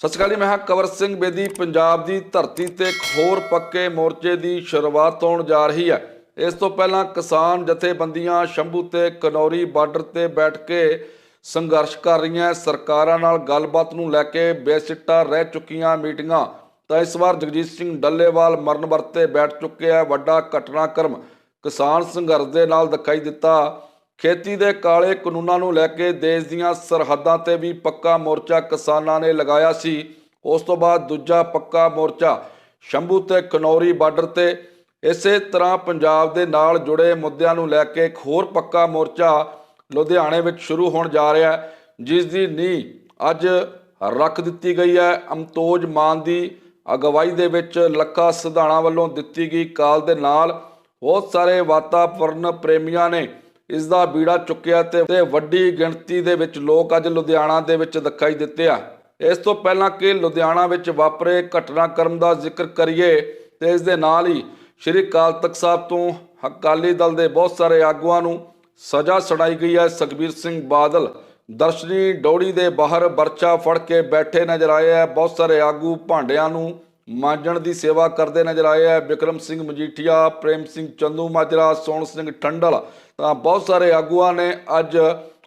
ਸਤਿ ਸ਼੍ਰੀ ਅਕਾਲ ਜੀ, ਮੈਂ ਹਾਂ ਕਵਰ ਸਿੰਘ ਬੇਦੀ। ਪੰਜਾਬ ਦੀ ਧਰਤੀ ਤੇ ਇੱਕ ਹੋਰ ਪੱਕੇ ਮੋਰਚੇ ਦੀ ਸ਼ੁਰੂਆਤ ਹੋਣ ਜਾ ਰਹੀ ਹੈ। ਇਸ ਤੋਂ ਪਹਿਲਾਂ ਕਿਸਾਨ ਜਥੇਬੰਦੀਆਂ ਸ਼ੰਭੂ ਤੇ ਕਨੌਰੀ ਬਾਰਡਰ ਤੇ ਬੈਠ ਕੇ ਸੰਘਰਸ਼ ਕਰ ਰਹੀਆਂ ਸਰਕਾਰਾਂ ਨਾਲ ਗੱਲਬਾਤ ਨੂੰ ਲੈ ਕੇ ਬੇਸਿੱਟਾ ਰਹਿ ਚੁੱਕੀਆਂ ਮੀਟਿੰਗਾਂ। ਤਾਂ ਇਸ ਵਾਰ ਜਗਜੀਤ ਸਿੰਘ ਡੱਲੇਵਾਲ ਮਰਨ ਵਰਤੇ ਬੈਠ ਚੁੱਕੇ ਹੈ। ਵੱਡਾ ਘਟਨਾਕ੍ਰਮ ਕਿਸਾਨ ਸੰਘਰਸ਼ ਦੇ ਨਾਲ ਦਿਖਾਈ ਦਿੱਤਾ। ਖੇਤੀ ਦੇ ਕਾਲੇ ਕਾਨੂੰਨਾਂ ਨੂੰ ਲੈ ਕੇ ਦੇਸ਼ ਦੀਆਂ ਸਰਹੱਦਾਂ ਤੇ ਵੀ ਪੱਕਾ ਮੋਰਚਾ ਕਿਸਾਨਾਂ ਨੇ ਲਗਾਇਆ ਸੀ। ਉਸ ਤੋਂ ਬਾਅਦ ਦੂਜਾ ਪੱਕਾ ਮੋਰਚਾ ਸ਼ੰਭੂ ਤੇ ਕਨੌਰੀ ਬਾਰਡਰ ਤੇ। ਇਸੇ ਤਰ੍ਹਾਂ ਪੰਜਾਬ ਦੇ ਨਾਲ ਜੁੜੇ ਮੁੱਦਿਆਂ ਨੂੰ ਲੈ ਕੇ ਇੱਕ ਹੋਰ ਪੱਕਾ ਮੋਰਚਾ ਲੁਧਿਆਣੇ ਵਿੱਚ ਸ਼ੁਰੂ ਹੋਣ ਜਾ ਰਿਹਾ ਹੈ, ਜਿਸ ਦੀ ਨੀਂਹ ਅੱਜ ਰੱਖ ਦਿੱਤੀ ਗਈ ਹੈ। ਅਮਤੋਜ ਮਾਨ ਦੀ ਅਗਵਾਈ ਦੇ ਵਿੱਚ ਲੱਖਾ ਸਿਧਾਣਾ ਵੱਲੋਂ ਦਿੱਤੀ ਗਈ ਕਾਲ ਦੇ ਨਾਲ ਬਹੁਤ ਸਾਰੇ ਵਾਤਾਵਰਨ ਪ੍ਰੇਮੀਆਂ ਨੇ ਇਸ ਦਾ ਬੀੜਾ ਚੁੱਕਿਆ ਤੇ ਵੱਡੀ ਗਿਣਤੀ ਦੇ ਵਿੱਚ ਲੋਕ ਅੱਜ ਲੁਧਿਆਣਾ ਦੇ ਵਿੱਚ ਦਿਖਾਈ ਦਿੱਤੇ ਆ। ਇਸ ਤੋਂ ਪਹਿਲਾਂ ਕਿ ਲੁਧਿਆਣਾ ਵਿੱਚ ਵਾਪਰੇ ਘਟਨਾਕ੍ਰਮ ਦਾ ਜ਼ਿਕਰ ਕਰੀਏ ਤੇ ਇਸ ਦੇ ਨਾਲ ਹੀ ਸ਼੍ਰੀ ਅਕਾਲ ਤਖਤ ਸਾਹਿਬ ਤੋਂ ਅਕਾਲੀ ਦਲ ਦੇ ਬਹੁਤ ਸਾਰੇ ਆਗੂਆਂ ਨੂੰ ਸਜ਼ਾ ਸੁਣਾਈ ਗਈ ਹੈ। ਸੁਖਬੀਰ ਸਿੰਘ ਬਾਦਲ ਦਰਸ਼ਨੀ ਡੌੜੀ ਦੇ ਬਾਹਰ ਵਰਚਾ ਫੜ ਕੇ ਬੈਠੇ ਨਜ਼ਰ ਆਏ ਹੈ ਬਹੁਤ ਸਾਰੇ ਆਗੂ ਭਾਂਡਿਆਂ ਨੂੰ ਮਾਂਜਣ ਦੀ ਸੇਵਾ ਕਰਦੇ ਨਜ਼ਰ ਆਏ ਹੈ ਬਿਕਰਮ ਸਿੰਘ ਮਜੀਠੀਆ, ਪ੍ਰੇਮ ਸਿੰਘ ਚੰਦੂ ਮਾਜਰਾ, ਸੋਹਣ ਸਿੰਘ ਠੰਡਲ ਤਾਂ ਬਹੁਤ ਸਾਰੇ ਆਗੂਆਂ ਨੇ ਅੱਜ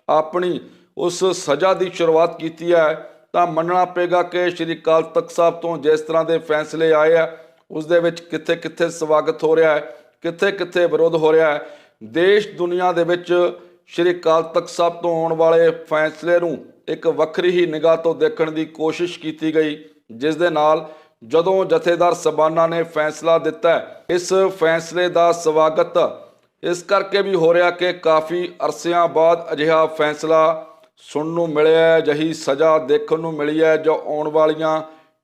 ਆਪਣੀ ਉਸ ਸਜ਼ਾ ਦੀ ਸ਼ੁਰੂਆਤ ਕੀਤੀ ਹੈ। ਤਾਂ ਮੰਨਣਾ ਪਏਗਾ ਕਿ ਸ਼੍ਰੀ ਅਕਾਲ ਤਖਤ ਸਾਹਿਬ ਤੋਂ ਜਿਸ ਤਰ੍ਹਾਂ ਦੇ ਫੈਸਲੇ ਆਏ ਆ, ਉਸ ਦੇ ਵਿੱਚ ਕਿੱਥੇ ਕਿੱਥੇ ਸਵਾਗਤ ਹੋ ਰਿਹਾ ਹੈ ਕਿੱਥੇ ਕਿੱਥੇ ਵਿਰੋਧ ਹੋ ਰਿਹਾ ਹੈ। ਦੇਸ਼ ਦੁਨੀਆ ਦੇ ਵਿੱਚ ਸ਼੍ਰੀ ਅਕਾਲ ਤਖਤ ਸਾਹਿਬ ਤੋਂ ਆਉਣ ਵਾਲੇ ਫੈਸਲੇ ਨੂੰ ਇੱਕ ਵੱਖਰੀ ਹੀ ਨਿਗਾਹ ਤੋਂ ਦੇਖਣ ਦੀ ਕੋਸ਼ਿਸ਼ ਕੀਤੀ ਗਈ, ਜਿਸ ਦੇ ਨਾਲ ਜਦੋਂ ਜਥੇਦਾਰ ਸਬਾਨਾ ਨੇ ਫੈਸਲਾ ਦਿੱਤਾ, ਇਸ ਫੈਸਲੇ ਦਾ ਸਵਾਗਤ ਇਸ ਕਰਕੇ ਵੀ ਹੋ ਰਿਹਾ ਕਿ ਕਾਫੀ ਅਰਸਿਆਂ ਬਾਅਦ ਅਜਿਹਾ ਫੈਸਲਾ ਸੁਣਨ ਨੂੰ ਮਿਲਿਆ ਹੈ ਜਹੀ ਸਜ਼ਾ ਦੇਖਣ ਨੂੰ ਮਿਲੀ ਹੈ, ਜੋ ਆਉਣ ਵਾਲੀਆਂ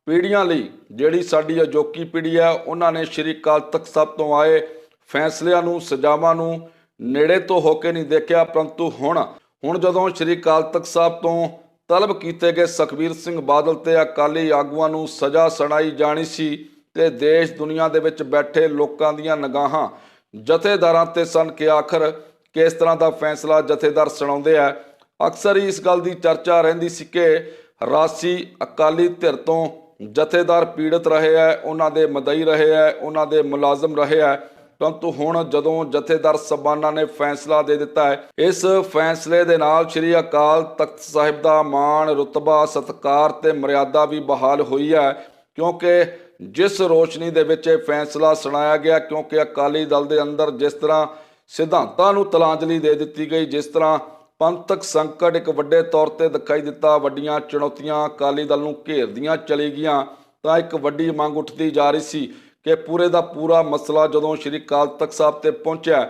ਪੀੜ੍ਹੀਆਂ ਲਈ ਜਿਹੜੀ ਸਾਡੀ ਅਜੋਕੀ ਪੀੜ੍ਹੀ ਹੈ, ਉਹਨਾਂ ਨੇ ਸ਼੍ਰੀ ਅਕਾਲ ਤਖਤ ਸਾਹਿਬ ਤੋਂ ਆਏ ਫੈਸਲਿਆਂ ਨੂੰ, ਸਜ਼ਾਵਾਂ ਨੂੰ ਨੇੜੇ ਤੋਂ ਹੋ ਕੇ ਨਹੀਂ ਦੇਖਿਆ, ਪਰੰਤੂ ਹੁਣ ਹੁਣ ਜਦੋਂ ਸ਼੍ਰੀ ਅਕਾਲ ਤਖਤ ਸਾਹਿਬ ਤੋਂ ਤਲਬ ਕੀਤੇ ਗਏ ਸੁਖਬੀਰ ਸਿੰਘ ਬਾਦਲ ਤੇ ਅਕਾਲੀ ਆਗੂਆਂ ਨੂੰ ਸਜ਼ਾ ਸੁਣਾਈ ਜਾਣੀ ਸੀ ਤੇ ਦੇਸ਼ ਦੁਨੀਆ ਦੇ ਵਿੱਚ ਬੈਠੇ ਲੋਕਾਂ ਦੀਆਂ ਨਿਗਾਹਾਂ ਜਥੇਦਾਰਾਂ ਤੇ ਸਨ ਕਿ ਆਖਰ ਕਿਸ ਤਰ੍ਹਾਂ ਦਾ ਫੈਸਲਾ ਜਥੇਦਾਰ ਸੁਣਾਉਂਦੇ ਆ। ਅਕਸਰ ਹੀ ਇਸ ਗੱਲ ਦੀ ਚਰਚਾ ਰਹਿੰਦੀ ਸੀ ਕਿ ਰਾਸੀ ਅਕਾਲੀ ਧਿਰ ਤੋਂ ਜਥੇਦਾਰ ਪੀੜਤ ਰਹੇ ਹੈ ਉਹਨਾਂ ਦੇ ਮਦਈ ਰਹੇ ਹੈ ਉਹਨਾਂ ਦੇ ਮੁਲਾਜ਼ਮ ਰਹੇ ਹੈ ਪਰੰਤੂ ਹੁਣ ਜਦੋਂ ਜਥੇਦਾਰ ਸਬਾਨਾ ਨੇ ਫੈਸਲਾ ਦੇ ਦਿੱਤਾ ਹੈ, ਇਸ ਫੈਸਲੇ ਦੇ ਨਾਲ ਸ੍ਰੀ ਅਕਾਲ ਤਖਤ ਸਾਹਿਬ ਦਾ ਮਾਣ, ਰੁਤਬਾ, ਸਤਕਾਰ ਤੇ ਮਰਿਆਦਾ ਵੀ ਬਹਾਲ ਹੋਈ ਹੈ, ਕਿਉਂਕਿ ਜਿਸ ਰੋਸ਼ਨੀ ਦੇ ਵਿੱਚ ਇਹ ਫੈਸਲਾ ਸੁਣਾਇਆ ਗਿਆ, ਕਿਉਂਕਿ ਅਕਾਲੀ ਦਲ ਦੇ ਅੰਦਰ ਜਿਸ ਤਰ੍ਹਾਂ ਸਿਧਾਂਤਾਂ ਨੂੰ ਤਲਾਂਜਲੀ ਦੇ ਦਿੱਤੀ ਗਈ, ਜਿਸ ਤਰ੍ਹਾਂ ਪੰਥਕ ਸੰਕਟ ਇੱਕ ਵੱਡੇ ਤੌਰ ਤੇ ਦਿਖਾਈ ਦਿੱਤਾ, ਵੱਡੀਆਂ ਚੁਣੌਤੀਆਂ ਅਕਾਲੀ ਦਲ ਨੂੰ ਘੇਰਦੀਆਂ ਚਲੀ ਗਈਆਂ, ਤਾਂ ਇੱਕ ਵੱਡੀ ਮੰਗ ਉੱਠਦੀ ਜਾ ਰਹੀ ਸੀ ਕਿ ਪੂਰੇ ਦਾ ਪੂਰਾ ਮਸਲਾ ਜਦੋਂ ਸ਼੍ਰੀ ਅਕਾਲ ਤਖਤ ਸਾਹਿਬ ਤੇ ਪਹੁੰਚਿਆ,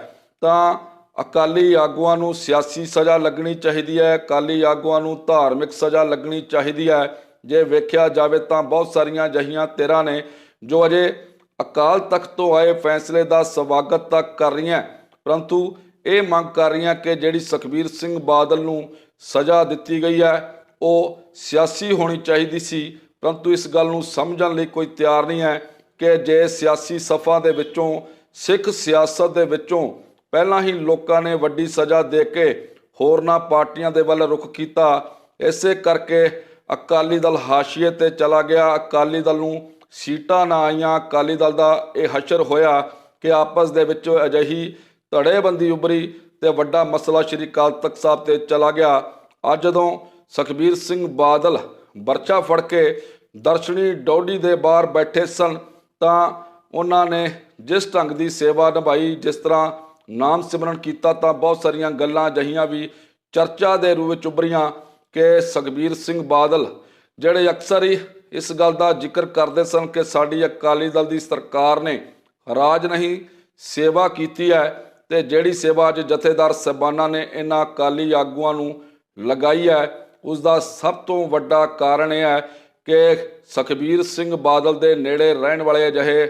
ਤਾਂ ਅਕਾਲੀ ਆਗੂਆਂ ਨੂੰ ਸਿਆਸੀ ਸਜ਼ਾ ਲੱਗਣੀ ਚਾਹੀਦੀ ਹੈ, ਅਕਾਲੀ ਆਗੂਆਂ ਨੂੰ ਧਾਰਮਿਕ ਸਜ਼ਾ ਲੱਗਣੀ ਚਾਹੀਦੀ ਹੈ। ਜੇ ਵੇਖਿਆ ਜਾਵੇ ਤਾਂ ਬਹੁਤ ਸਾਰੀਆਂ ਜਹੀਆਂ ਤੇਰਾ ਨੇ ਜੋ ਅਜੇ ਅਕਾਲ ਤਖਤ ਤੋਂ ਆਏ ਫੈਸਲੇ ਦਾ ਸਵਾਗਤ ਤਾਂ ਕਰ ਰਹੀਆਂ, ਪਰੰਤੂ ਇਹ ਮੰਗ ਕਰ ਰਹੀਆਂ ਕਿ ਜਿਹੜੀ ਸੁਖਬੀਰ ਸਿੰਘ ਬਾਦਲ ਨੂੰ ਸਜ਼ਾ ਦਿੱਤੀ ਗਈ ਹੈ, ਉਹ ਸਿਆਸੀ ਹੋਣੀ ਚਾਹੀਦੀ ਸੀ। ਪਰੰਤੂ ਇਸ ਗੱਲ ਨੂੰ ਸਮਝਣ ਲਈ ਕੋਈ ਤਿਆਰ ਨਹੀਂ ਹੈ ਕਿ ਜੇ ਸਿਆਸੀ ਸਫਾ ਦੇ ਵਿੱਚੋਂ, ਸਿੱਖ ਸਿਆਸਤ ਦੇ ਵਿੱਚੋਂ ਪਹਿਲਾਂ ਹੀ ਲੋਕਾਂ ਨੇ ਵੱਡੀ ਸਜ਼ਾ ਦੇ ਕੇ ਹੋਰਨਾਂ ਪਾਰਟੀਆਂ ਦੇ ਵੱਲ ਰੁਖ ਕੀਤਾ, ਇਸੇ ਕਰਕੇ ਅਕਾਲੀ ਦਲ ਹਾਸ਼ੀਏ ਤੇ ਚਲਾ ਗਿਆ। ਅਕਾਲੀ ਦਲ ਨੂੰ ਸੀਟਾਂ ਨਾ ਆਈਆਂ। ਅਕਾਲੀ ਦਲ ਦਾ ਇਹ ਹਸ਼ਰ ਹੋਇਆ ਕਿ ਆਪਸ ਦੇ ਵਿੱਚ ਅਜਿਹੀ ਧੜੇਬੰਦੀ ਉਭਰੀ ਤੇ ਵੱਡਾ ਮਸਲਾ ਸ਼੍ਰੀ ਅਕਾਲ ਤਖਤ ਸਾਹਿਬ ਤੇ ਚਲਾ ਗਿਆ। ਅੱਜ ਜਦੋਂ ਸੁਖਬੀਰ ਸਿੰਘ ਬਾਦਲ ਵਰਚਾ ਫੜ ਕੇ ਦਰਸ਼ਨੀ ਡੌਡੀ ਦੇ ਬਾਹਰ ਬੈਠੇ ਸਨ ਤਾਂ ਉਹਨਾਂ ਨੇ ਜਿਸ ਢੰਗ ਦੀ ਸੇਵਾ ਨਿਭਾਈ, ਜਿਸ ਤਰ੍ਹਾਂ ਨਾਮ ਸਿਮਰਨ ਕੀਤਾ ਤਾਂ ਬਹੁਤ ਸਾਰੀਆਂ ਗੱਲਾਂ ਜਹੀਆਂ ਵੀ ਚਰਚਾ ਦੇ ਰੂਪ ਵਿੱਚ ਉਭਰੀਆਂ। ਕਿ ਸੁਖਬੀਰ ਸਿੰਘ ਬਾਦਲ ਜਿਹੜੇ ਅਕਸਰ ਹੀ ਇਸ ਗੱਲ ਦਾ ਜ਼ਿਕਰ ਕਰਦੇ ਸਨ ਕਿ ਸਾਡੀ ਅਕਾਲੀ ਦਲ ਦੀ ਸਰਕਾਰ ਨੇ ਰਾਜ ਨਹੀਂ, ਸੇਵਾ ਕੀਤੀ ਹੈ ਤੇ ਜਿਹੜੀ ਸੇਵਾ ਅੱਜ ਜਥੇਦਾਰ ਸਬਾਨਾ ਨੇ ਇਹਨਾਂ ਅਕਾਲੀ ਆਗੂਆਂ ਨੂੰ ਲਗਾਈ ਹੈ ਉਸ ਦਾ ਸਭ ਤੋਂ ਵੱਡਾ ਕਾਰਨ ਇਹ ਹੈ ਕਿ ਸੁਖਬੀਰ ਸਿੰਘ ਬਾਦਲ ਦੇ ਨੇੜੇ ਰਹਿਣ ਵਾਲੇ ਅਜਿਹੇ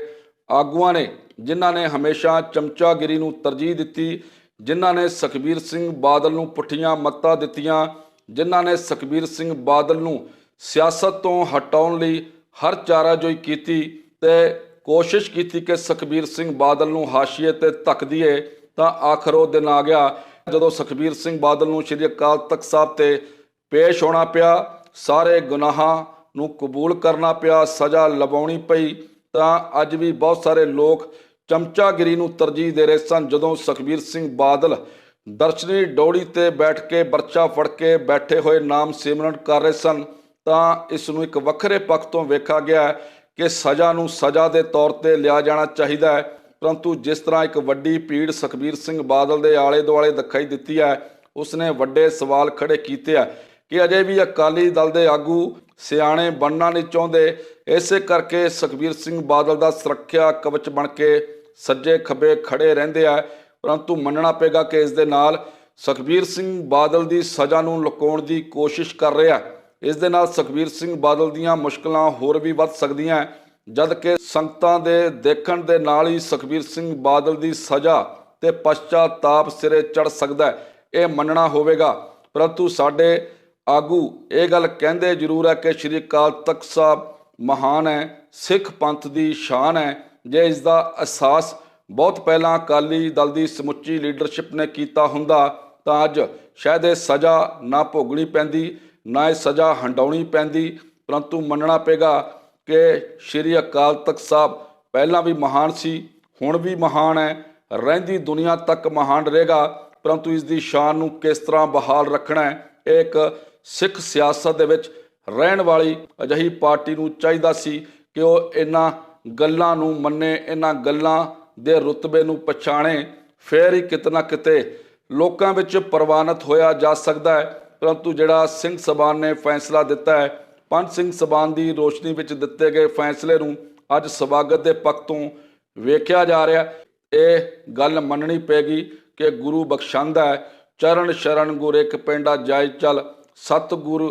ਆਗੂਆਂ ਨੇ ਜਿਨ੍ਹਾਂ ਨੇ ਹਮੇਸ਼ਾ ਚਮਚਾਗਿਰੀ ਨੂੰ ਤਰਜੀਹ ਦਿੱਤੀ, ਜਿਨ੍ਹਾਂ ਨੇ ਸੁਖਬੀਰ ਸਿੰਘ ਬਾਦਲ ਨੂੰ ਪੁੱਠੀਆਂ ਮੱਤਾਂ ਦਿੱਤੀਆਂ ਜਿਨ੍ਹਾਂ ਨੇ ਸੁਖਬੀਰ ਸਿੰਘ ਬਾਦਲ ਨੂੰ ਸਿਆਸਤ ਤੋਂ ਹਟਾਉਣ ਲਈ ਹਰ ਚਾਰਾਜੋਈ ਕੀਤੀ ਤੇ ਕੋਸ਼ਿਸ਼ ਕੀਤੀ ਕਿ ਸੁਖਬੀਰ ਸਿੰਘ ਬਾਦਲ ਨੂੰ ਹਾਸ਼ੀਏ ਤੇ ਧੱਕ ਦਈਏ, ਤਾਂ ਆਖਰ ਉਹ ਦਿਨ ਆ ਗਿਆ ਜਦੋਂ ਸੁਖਬੀਰ ਸਿੰਘ ਬਾਦਲ ਨੂੰ ਸ਼੍ਰੀ ਅਕਾਲ ਤਖਤ ਸਾਹਿਬ ਤੇ ਪੇਸ਼ ਹੋਣਾ ਪਿਆ। ਸਾਰੇ ਗੁਨਾਹਾਂ ਨੂੰ ਕਬੂਲ ਕਰਨਾ ਪਿਆ, ਸਜ਼ਾ ਲਵਾਉਣੀ ਪਈ। ਤਾਂ ਅੱਜ ਵੀ ਬਹੁਤ ਸਾਰੇ ਲੋਕ ਚਮਚਾਗਿਰੀ ਨੂੰ ਤਰਜੀਹ ਦੇ ਰਹੇ ਸਨ ਜਦੋਂ ਸੁਖਬੀਰ ਸਿੰਘ ਬਾਦਲ ਦਰਸ਼ਨੀ ਡੋੜੀ ਤੇ ਬੈਠ ਕੇ ਬਰਚਾ ਫੜ ਕੇ ਬੈਠੇ ਹੋਏ ਨਾਮ ਸਿਮਰਨ ਕਰ ਰਹੇ ਸਨ, ਤਾਂ ਇਸ ਨੂੰ ਇੱਕ ਵੱਖਰੇ ਪੱਖ ਤੋਂ ਵੇਖਿਆ ਗਿਆ ਕਿ ਸਜ਼ਾ ਨੂੰ ਸਜ਼ਾ ਦੇ ਤੌਰ ਤੇ ਲਿਆ ਜਾਣਾ ਚਾਹੀਦਾ ਹੈ। ਪਰੰਤੂ ਜਿਸ ਤਰ੍ਹਾਂ ਇੱਕ ਵੱਡੀ ਭੀੜ ਸੁਖਬੀਰ ਸਿੰਘ ਬਾਦਲ ਦੇ ਆਲੇ ਦੁਆਲੇ ਦਿਖਾਈ ਦਿੱਤੀ ਹੈ, ਉਸਨੇ ਵੱਡੇ ਸਵਾਲ ਖੜੇ ਕੀਤੇ ਆ ਕਿ ਅਜੇ ਵੀ ਅਕਾਲੀ ਦਲ ਦੇ ਆਗੂ ਸਿਆਣੇ ਬਣਨਾ ਨਹੀਂ ਚਾਹੁੰਦੇ। ਇਸੇ ਕਰਕੇ ਸੁਖਬੀਰ ਸਿੰਘ ਬਾਦਲ ਦਾ ਸੁਰੱਖਿਆ ਕਵਚ ਬਣ ਕੇ ਸੱਜੇ ਖੱਬੇ ਖੜੇ ਰਹਿੰਦੇ ਆ। ਪਰੰਤੂ ਮੰਨਣਾ ਪਏਗਾ ਕਿ ਇਸ ਦੇ ਨਾਲ ਸੁਖਬੀਰ ਸਿੰਘ ਬਾਦਲ ਦੀ ਸਜ਼ਾ ਨੂੰ ਲੁਕਾਉਣ ਦੀ ਕੋਸ਼ਿਸ਼ ਕਰ ਰਿਹਾ ਇਸ ਦੇ ਨਾਲ ਸੁਖਬੀਰ ਸਿੰਘ ਬਾਦਲ ਦੀਆਂ ਮੁਸ਼ਕਲਾਂ ਹੋਰ ਵੀ ਵੱਧ ਸਕਦੀਆਂ ਜਦ ਕਿ ਸੰਗਤਾਂ ਦੇ ਦੇਖਣ ਦੇ ਨਾਲ ਹੀ ਸੁਖਬੀਰ ਸਿੰਘ ਬਾਦਲ ਦੀ ਸਜ਼ਾ ਤੇ ਪਛਤਾਤਾਪ ਸਿਰੇ ਚੜ ਸਕਦਾ ਇਹ ਮੰਨਣਾ ਹੋਵੇਗਾ। ਪਰੰਤੂ ਸਾਡੇ ਆਗੂ ਇਹ ਗੱਲ ਕਹਿੰਦੇ ਜ਼ਰੂਰ ਹੈ ਕਿ ਸ਼੍ਰੀ ਅਕਾਲ ਤਖਤ ਸਾਹਿਬ ਮਹਾਨ ਹੈ, ਸਿੱਖ ਪੰਥ ਦੀ ਸ਼ਾਨ ਹੈ। ਜੇ ਇਸ ਦਾ ਅਹਿਸਾਸ ਬਹੁਤ ਪਹਿਲਾਂ ਅਕਾਲੀ ਦਲ ਦੀ ਸਮੁੱਚੀ ਲੀਡਰਸ਼ਿਪ ਨੇ ਕੀਤਾ ਹੁੰਦਾ, ਤਾਂ ਅੱਜ ਸ਼ਾਇਦ ਇਹ ਸਜ਼ਾ ਨਾ ਭੋਗਣੀ ਪੈਂਦੀ, ਨਾ ਇਹ ਸਜ਼ਾ ਹੰਡਾਉਣੀ ਪੈਂਦੀ। ਪਰੰਤੂ ਮੰਨਣਾ ਪਏਗਾ ਕਿ ਸ਼੍ਰੀ ਅਕਾਲ ਤਖਤ ਸਾਹਿਬ ਪਹਿਲਾਂ ਵੀ ਮਹਾਨ ਸੀ, ਹੁਣ ਵੀ ਮਹਾਨ ਹੈ, ਰਹਿੰਦੀ ਦੁਨੀਆ ਤੱਕ ਮਹਾਨ ਰਹੇਗਾ। ਪਰੰਤੂ ਇਸ ਦੀ ਸ਼ਾਨ ਨੂੰ ਕਿਸ ਤਰ੍ਹਾਂ ਬਹਾਲ ਰੱਖਣਾ ਹੈ, ਇਹ ਇੱਕ ਸਿੱਖ ਸਿਆਸਤ ਦੇ ਵਿੱਚ ਰਹਿਣ ਵਾਲੀ ਅਜਿਹੀ ਪਾਰਟੀ ਨੂੰ ਚਾਹੀਦਾ ਸੀ ਕਿ ਉਹ ਇਹਨਾਂ ਗੱਲਾਂ ਨੂੰ ਮੰਨੇ, ਇਹਨਾਂ ਗੱਲਾਂ ਦੇ ਰੁਤਬੇ ਨੂੰ ਪਛਾਣੇ, ਫੇਰ ਹੀ ਕਿਤਨਾ ਕਿਤੇ ਲੋਕਾਂ ਵਿੱਚ ਪ੍ਰਵਾਨਿਤ ਹੋਇਆ ਜਾ ਸਕਦਾ ਹੈ। ਪਰੰਤੂ ਜਿਹੜਾ ਸਿੰਘ ਸਭਾਨ ਨੇ ਫੈਸਲਾ ਦਿੱਤਾ ਹੈ, ਪੰਜ ਸਿੰਘ ਸਭਾਨ ਦੀ ਰੋਸ਼ਨੀ ਵਿੱਚ ਦਿੱਤੇ ਗਏ ਫੈਸਲੇ ਨੂੰ ਅੱਜ ਸਵਾਗਤ ਦੇ ਪੱਖ ਤੋਂ ਵੇਖਿਆ ਜਾ ਰਿਹਾ ਇਹ ਗੱਲ ਮੰਨਣੀ ਪੈਗੀ ਕਿ ਗੁਰੂ ਬਖਸ਼ੰਦਾ ਹੈ। ਚਰਨ ਸ਼ਰਨ ਗੁਰ ਇੱਕ ਪਿੰਡਾ ਜਾਇ ਚਲ ਸਤ ਗੁਰ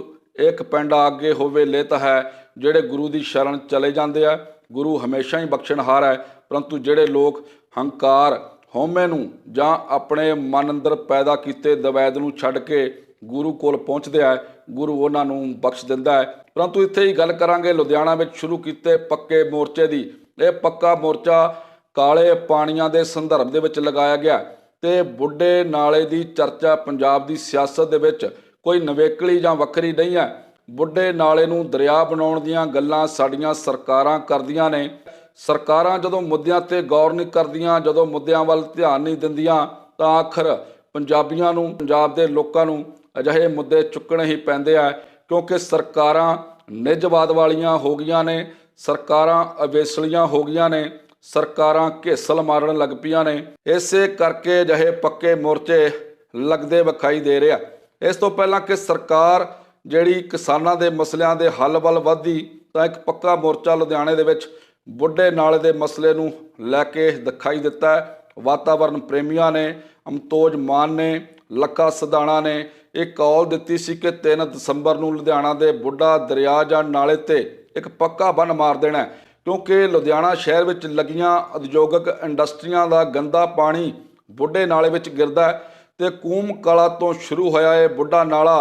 ਇੱਕ ਪਿੰਡਾ ਅੱਗੇ ਹੋਵੇ ਲਿਤ ਹੈ, ਜਿਹੜੇ ਗੁਰੂ ਦੀ ਸ਼ਰਨ ਚਲੇ ਜਾਂਦੇ ਆ। ਗੁਰੂ ਹਮੇਸ਼ਾ ਹੀ ਬਖਸ਼ਣਹਾਰ ਹੈ, ਪਰੰਤੂ ਜਿਹੜੇ ਲੋਕ ਹੰਕਾਰ, ਹਉਮੈ ਨੂੰ ਜਾਂ ਆਪਣੇ ਮਨ ਅੰਦਰ ਪੈਦਾ ਕੀਤੇ ਦਵੈਦ ਨੂੰ ਛੱਡ ਕੇ ਗੁਰੂ ਕੋਲ ਪਹੁੰਚਦੇ ਆ, ਗੁਰੂ ਉਹਨਾਂ ਨੂੰ ਬਖਸ਼ ਦਿੰਦਾ ਹੈ। ਪਰੰਤੂ ਇੱਥੇ ਹੀ ਗੱਲ ਕਰਾਂਗੇ, ਲੁਧਿਆਣਾ ਵਿੱਚ ਸ਼ੁਰੂ ਕੀਤੇ ਪੱਕੇ ਮੋਰਚੇ ਦੀ। ਇਹ ਪੱਕਾ ਮੋਰਚਾ ਕਾਲੇ ਪਾਣੀਆਂ ਦੇ ਸੰਦਰਭ ਦੇ ਵਿੱਚ ਲਗਾਇਆ ਗਿਆ ਤੇ ਬੁੱਢੇ ਨਾਲੇ ਦੀ ਚਰਚਾ ਪੰਜਾਬ ਦੀ ਸਿਆਸਤ ਦੇ ਵਿੱਚ ਕੋਈ ਨਵੇਕਲੀ ਜਾਂ ਵੱਖਰੀ ਨਹੀਂ ਹੈ। ਬੁੱਢੇ ਨਾਲੇ ਨੂੰ ਦਰਿਆ ਬਣਾਉਣ ਦੀਆਂ ਗੱਲਾਂ ਸਾਡੀਆਂ ਸਰਕਾਰਾਂ ਕਰਦੀਆਂ ਨੇ। ਸਰਕਾਰਾਂ ਜਦੋਂ ਮੁੱਦਿਆਂ ਤੇ ਗੌਰ ਨਹੀਂ ਕਰਦੀਆਂ, ਜਦੋਂ ਮੁੱਦਿਆਂ ਵੱਲ ਧਿਆਨ ਨਹੀਂ ਦਿੰਦੀਆਂ, ਤਾਂ ਆਖਰ ਪੰਜਾਬੀਆਂ ਨੂੰ, ਪੰਜਾਬ ਦੇ ਲੋਕਾਂ ਨੂੰ ਅਜਿਹੇ ਮੁੱਦੇ ਚੁੱਕਣੇ ਹੀ ਪੈਂਦੇ ਆ, ਕਿਉਂਕਿ ਸਰਕਾਰਾਂ ਨਿਜਵਾਦ ਵਾਲੀਆਂ ਹੋ ਗਈਆਂ ਨੇ, ਸਰਕਾਰਾਂ ਅਵੇਸਲੀਆਂ ਹੋ ਗਈਆਂ ਨੇ, ਸਰਕਾਰਾਂ ਘੇਸਲ ਮਾਰਨ ਲੱਗ ਪਈਆਂ ਨੇ। ਇਸੇ ਕਰਕੇ ਅਜਿਹੇ ਪੱਕੇ ਮੋਰਚੇ ਲੱਗਦੇ ਵਿਖਾਈ ਦੇ ਰਿਹਾ ਇਸ ਤੋਂ ਪਹਿਲਾਂ ਕਿ ਸਰਕਾਰ ਜਿਹੜੀ ਕਿਸਾਨਾਂ ਦੇ ਮਸਲਿਆਂ ਦੇ ਹੱਲ ਵੱਲ ਵਧਦੀ, ਤਾਂ ਇੱਕ ਪੱਕਾ ਮੋਰਚਾ ਲੁਧਿਆਣੇ ਦੇ ਵਿੱਚ ਬੁੱਢੇ ਨਾਲੇ ਦੇ ਮਸਲੇ ਨੂੰ ਲੈ ਕੇ ਦਿਖਾਈ ਦਿੱਤਾ ਹੈ। ਵਾਤਾਵਰਣ ਪ੍ਰੇਮੀਆਂ ਨੇ, ਅਮਤੋਜ ਮਾਨ ਨੇ, ਲੱਖਾ ਸਦਾਣਾ ਨੇ ਇਹ ਕਾਲ ਦਿੱਤੀ ਸੀ ਕਿ 3 ਦਸੰਬਰ ਨੂੰ ਲੁਧਿਆਣਾ ਦੇ ਬੁੱਢਾ ਦਰਿਆ ਜਾਂ ਨਾਲੇ ਤੇ ਇੱਕ ਪੱਕਾ ਬੰਨ ਮਾਰ ਦੇਣਾ ਕਿਉਂਕਿ ਲੁਧਿਆਣਾ ਸ਼ਹਿਰ ਵਿੱਚ ਲੱਗੀਆਂ ਉਦਯੋਗਿਕ ਇੰਡਸਟਰੀਆਂ ਦਾ ਗੰਦਾ ਪਾਣੀ ਬੁੱਢੇ ਨਾਲੇ ਵਿੱਚ ਗਿਰਦਾ ਹੈ ਤੇ ਕੂਮ ਕਲਾ ਤੋਂ ਸ਼ੁਰੂ ਹੋਇਆ ਇਹ ਬੁੱਢਾ ਨਾਲਾ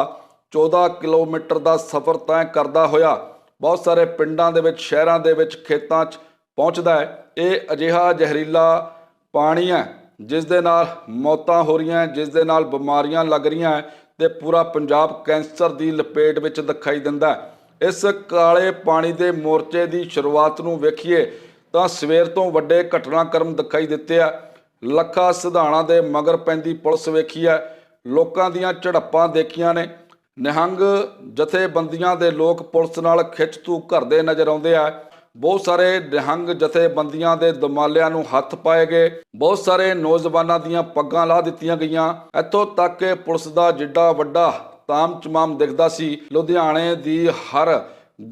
14 ਕਿਲੋਮੀਟਰ ਦਾ ਸਫ਼ਰ ਤੈਅ ਕਰਦਾ ਹੋਇਆ। ਬਹੁਤ ਸਾਰੇ ਪਿੰਡਾਂ ਦੇ ਵਿੱਚ, ਸ਼ਹਿਰਾਂ ਦੇ ਵਿੱਚ, ਖੇਤਾਂ 'ਚ ਪਹੁੰਚਦਾ ਹੈ। ਇਹ ਅਜਿਹਾ ਜ਼ਹਿਰੀਲਾ ਪਾਣੀ ਹੈ, ਜਿਸ ਦੇ ਨਾਲ ਮੌਤਾਂ ਹੋ ਰਹੀਆਂ ਜਿਸ ਦੇ ਨਾਲ ਬਿਮਾਰੀਆਂ ਲੱਗ ਰਹੀਆਂ ਹੈ ਤੇ ਪੂਰਾ ਪੰਜਾਬ ਕੈਂਸਰ ਦੀ ਲਪੇਟ ਵਿੱਚ ਦਿਖਾਈ ਦਿੰਦਾ ਹੈ। ਇਸ ਕਾਲੇ ਪਾਣੀ ਦੇ ਮੋਰਚੇ ਦੀ ਸ਼ੁਰੂਆਤ ਨੂੰ ਵੇਖੀਏ ਤਾਂ ਸਵੇਰ ਤੋਂ ਵੱਡੇ ਘਟਨਾਕ੍ਰਮ ਦਿਖਾਈ ਦਿੱਤੇ ਆ। ਲੱਖਾ ਸਿਧਾਣਾ ਦੇ ਮਗਰ ਪੈਂਦੀ ਪੁਲਿਸ ਵੇਖੀ ਹੈ ਲੋਕਾਂ ਦੀਆਂ ਝੜਪਾਂ ਦੇਖੀਆਂ ਨੇ। ਨਿਹੰਗ ਜਥੇਬੰਦੀਆਂ ਦੇ ਲੋਕ ਪੁਲਿਸ ਨਾਲ ਖਿੱਚ ਤੂ ਕਰਦੇ ਨਜ਼ਰ ਆਉਂਦੇ ਆ। ਬਹੁਤ ਸਾਰੇ ਨਿਹੰਗ ਜਥੇਬੰਦੀਆਂ ਦੇ ਦਮਾਲਿਆਂ ਨੂੰ ਹੱਥ ਪਾਏ ਗਏ। ਬਹੁਤ ਸਾਰੇ ਨੌਜਵਾਨਾਂ ਦੀਆਂ ਪੱਗਾਂ ਲਾ ਦਿੱਤੀਆਂ ਗਈਆਂ। ਇੱਥੋਂ ਤੱਕ ਕਿ ਪੁਲਿਸ ਦਾ ਜਿੱਡਾ ਵੱਡਾ ਤਾਮ ਚਮਾਮ ਦਿਖਦਾ ਸੀ। ਲੁਧਿਆਣੇ ਦੀ ਹਰ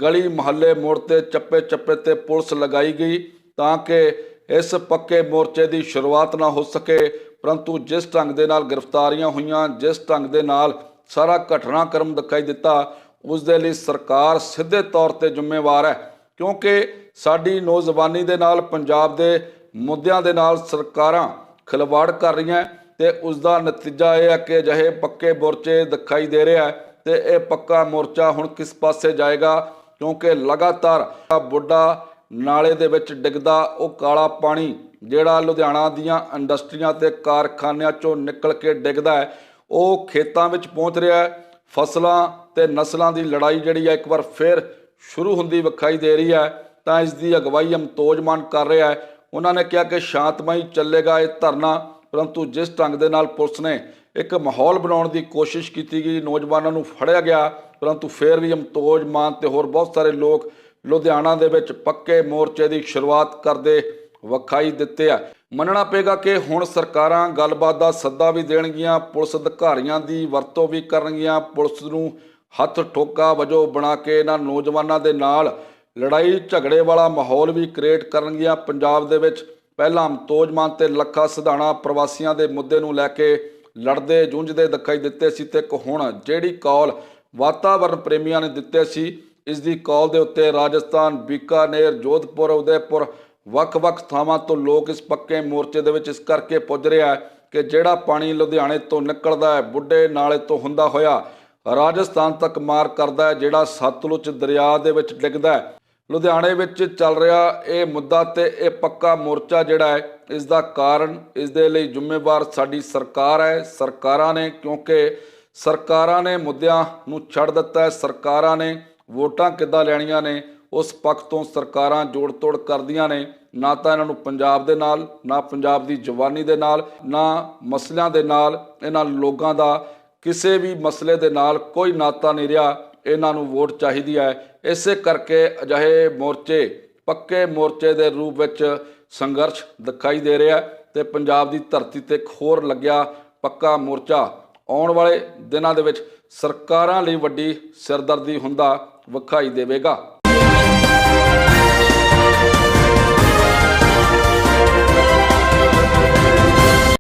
ਗਲੀ ਮੁਹੱਲੇ ਮੋੜ ਤੇ ਚੱਪੇ ਚੱਪੇ ਤੇ ਪੁਲਿਸ ਲਗਾਈ ਗਈ ਤਾਂ ਕਿ ਇਸ ਪੱਕੇ ਮੋਰਚੇ ਦੀ ਸ਼ੁਰੂਆਤ ਨਾ ਹੋ ਸਕੇ। ਪਰੰਤੂ ਜਿਸ ਢੰਗ ਦੇ ਨਾਲ ਗ੍ਰਿਫਤਾਰੀਆਂ ਹੋਈਆਂ, ਜਿਸ ਢੰਗ ਦੇ ਨਾਲ ਸਾਰਾ ਘਟਨਾਕ੍ਰਮ ਦਿਖਾਈ ਦਿੱਤਾ। ਉਸ ਦੇ ਲਈ ਸਰਕਾਰ ਸਿੱਧੇ ਤੌਰ ਤੇ ਜ਼ਿੰਮੇਵਾਰ ਹੈ, ਕਿਉਂਕਿ ਸਾਡੀ ਨੌਜਵਾਨੀ ਦੇ ਨਾਲ, ਪੰਜਾਬ ਦੇ ਮੁੱਦਿਆਂ ਦੇ ਨਾਲ ਸਰਕਾਰਾਂ ਖਿਲਵਾੜ ਕਰ ਰਹੀਆਂ ਤੇ ਉਸ ਦਾ ਨਤੀਜਾ ਇਹ ਹੈ ਕਿ ਅਜਿਹੇ ਪੱਕੇ ਮੋਰਚੇ ਦਿਖਾਈ ਦੇ ਰਿਹਾ ਹੈ ਤੇ ਇਹ ਪੱਕਾ ਮੋਰਚਾ ਹੁਣ ਕਿਸ ਪਾਸੇ ਜਾਏਗਾ, ਕਿਉਂਕਿ ਲਗਾਤਾਰ ਬੁੱਢਾ ਨਾਲੇ ਦੇ ਵਿੱਚ ਡਿੱਗਦਾ, ਉਹ ਕਾਲਾ ਪਾਣੀ ਜਿਹੜਾ ਲੁਧਿਆਣਾ ਦੀਆਂ ਇੰਡਸਟਰੀਆਂ ਤੇ ਕਾਰਖਾਨਿਆਂ ਚੋਂ ਨਿਕਲ ਕੇ ਡਿੱਗਦਾ ਹੈ ਉਹ ਖੇਤਾਂ ਵਿੱਚ ਪਹੁੰਚ ਰਿਹਾ ਹੈ। ਫਸਲਾਂ ਤੇ ਨਸਲਾਂ ਦੀ ਲੜਾਈ ਜਿਹੜੀ ਹੈ ਇੱਕ ਵਾਰ ਫਿਰ ਸ਼ੁਰੂ ਹੁੰਦੀ ਵਿਖਾਈ ਦੇ ਰਹੀ ਹੈ। ਤਾਂ ਇਸ ਦੀ ਅਗਵਾਈ ਅਮਤੋਜ ਮਾਨ ਕਰ ਰਿਹਾ ਹੈ। ਉਹਨਾਂ ਨੇ ਕਿਹਾ ਕਿ ਸ਼ਾਂਤਮਈ ਚੱਲੇਗਾ ਇਹ ਧਰਨਾ, ਪਰੰਤੂ ਜਿਸ ਢੰਗ ਦੇ ਨਾਲ ਪੁਲਿਸ ਨੇ ਇੱਕ ਮਾਹੌਲ ਬਣਾਉਣ ਦੀ ਕੋਸ਼ਿਸ਼ ਕੀਤੀ ਗਈ, ਨੌਜਵਾਨਾਂ ਨੂੰ ਫੜਿਆ ਗਿਆ, ਪਰੰਤੂ ਫਿਰ ਵੀ ਅਮਤੋਜ ਮਾਨ ਤੇ ਹੋਰ ਬਹੁਤ ਸਾਰੇ ਲੋਕ ਲੁਧਿਆਣਾ ਦੇ ਵਿੱਚ ਪੱਕੇ ਮੋਰਚੇ ਦੀ ਸ਼ੁਰੂਆਤ ਕਰਦੇ ਵਿਖਾਈ ਦਿੱਤੇ ਆ। ਮੰਨਣਾ ਪਏਗਾ ਕਿ ਹੁਣ ਸਰਕਾਰਾਂ ਗੱਲਬਾਤ ਦਾ ਸੱਦਾ ਵੀ ਦੇਣਗੀਆਂ, ਪੁਲਿਸ ਅਧਿਕਾਰੀਆਂ ਦੀ ਵਰਤੋਂ ਵੀ ਕਰਨਗੀਆਂ, ਪੁਲਿਸ ਨੂੰ ਹੱਥ ਠੋਕਾ ਵਜੋਂ ਬਣਾ ਕੇ ਇਹਨਾਂ ਨੌਜਵਾਨਾਂ ਦੇ ਨਾਲ ਲੜਾਈ ਝਗੜੇ ਵਾਲਾ ਮਾਹੌਲ ਵੀ ਕ੍ਰੀਏਟ ਕਰਨਗੀਆਂ। ਪੰਜਾਬ ਦੇ ਵਿੱਚ ਪਹਿਲਾਂ ਅਮਤੋਜ ਮਾਨ ਤੇ ਲੱਖਾ ਸਿਧਾਣਾ ਪ੍ਰਵਾਸੀਆਂ ਦੇ ਮੁੱਦੇ ਨੂੰ ਲੈ ਕੇ ਲੜਦੇ ਜੂਝਦੇ ਦਿਖਾਈ ਦਿੱਤੇ ਸੀ ਤੇ ਇੱਕ ਹੁਣ ਜਿਹੜੀ ਕਾਲ ਵਾਤਾਵਰਣ ਪ੍ਰੇਮੀਆਂ ਨੇ ਦਿੱਤੇ ਸੀ, ਇਸ ਦੀ ਕਾਲ ਦੇ ਉੱਤੇ ਰਾਜਸਥਾਨ ਬੀਕਾਨੇਰ, ਜੋਧਪੁਰ, ਉਦੈਪੁਰ ਵੱਖ-ਵੱਖ ਥਾਵਾਂ ਤੋਂ ਲੋਕ ਇਸ ਪੱਕੇ ਮੋਰਚੇ ਦੇ ਵਿੱਚ ਇਸ ਕਰਕੇ ਪੁੱਜ ਰਿਹਾ ਹੈ ਕਿ ਜਿਹੜਾ ਪਾਣੀ ਲੁਧਿਆਣੇ ਤੋਂ ਨਿਕਲਦਾ ਹੈ, ਬੁੱਢੇ ਨਾਲੇ ਤੋਂ ਹੁੰਦਾ ਹੋਇਆ, ਰਾਜਸਥਾਨ ਤੱਕ ਮਾਰ ਕਰਦਾ ਹੈ, ਜਿਹੜਾ ਸਤਲੁਜ ਦਰਿਆ ਦੇ ਵਿੱਚ ਡਿੱਗਦਾ ਹੈ। ਲੁਧਿਆਣੇ ਵਿੱਚ ਚੱਲ ਰਿਹਾ ਇਹ ਮੁੱਦਾ ਤੇ ਇਹ ਪੱਕਾ ਮੋਰਚਾ ਜਿਹੜਾ ਹੈ, ਇਸ ਦਾ ਕਾਰਨ, ਇਸ ਦੇ ਲਈ ਜ਼ਿੰਮੇਵਾਰ ਸਾਡੀ ਸਰਕਾਰ ਹੈ, ਸਰਕਾਰਾਂ ਨੇ, ਕਿਉਂਕਿ ਸਰਕਾਰਾਂ ਨੇ ਮੁੱਦਿਆਂ ਨੂੰ ਛੱਡ ਦਿੱਤਾ ਹੈ, ਸਰਕਾਰਾਂ ਨੇ ਵੋਟਾਂ ਕਿੱਦਾਂ ਲੈਣੀਆਂ ਨੇ ਉਸ ਪੱਖ ਤੋਂ ਸਰਕਾਰਾਂ ਜੋੜ ਤੋੜ ਕਰਦੀਆਂ ਨੇ, ਨਾ ਤਾਂ ਇਹਨਾਂ ਨੂੰ ਪੰਜਾਬ ਦੇ ਨਾਲ, ਨਾ ਪੰਜਾਬ ਦੀ ਜਵਾਨੀ ਦੇ ਨਾਲ, ਨਾ ਮਸਲਿਆਂ ਦੇ ਨਾਲ, ਇਹਨਾਂ ਲੋਕਾਂ ਦਾ ਕਿਸੇ ਵੀ ਮਸਲੇ ਦੇ ਨਾਲ ਕੋਈ ਨਾਤਾ ਨਹੀਂ ਰਿਹਾ, ਇਹਨਾਂ ਨੂੰ ਵੋਟ ਚਾਹੀਦੀ ਹੈ। ਇਸੇ ਕਰਕੇ ਅਜਿਹੇ ਮੋਰਚੇ, ਪੱਕੇ ਮੋਰਚੇ ਦੇ ਰੂਪ ਵਿੱਚ ਸੰਘਰਸ਼ ਦਿਖਾਈ ਦੇ ਰਿਹਾ ਹੈ ਤੇ ਪੰਜਾਬ ਦੀ ਧਰਤੀ ਤੇ ਇੱਕ ਹੋਰ ਲੱਗਿਆ ਪੱਕਾ ਮੋਰਚਾ। ਆਉਣ ਵਾਲੇ ਦਿਨਾਂ ਦੇ ਵਿੱਚ ਸਰਕਾਰਾਂ ਲਈ ਵੱਡੀ ਸਿਰਦਰਦੀ ਹੁੰਦਾ ਵਿਖਾਈ ਦੇਵੇਗਾ।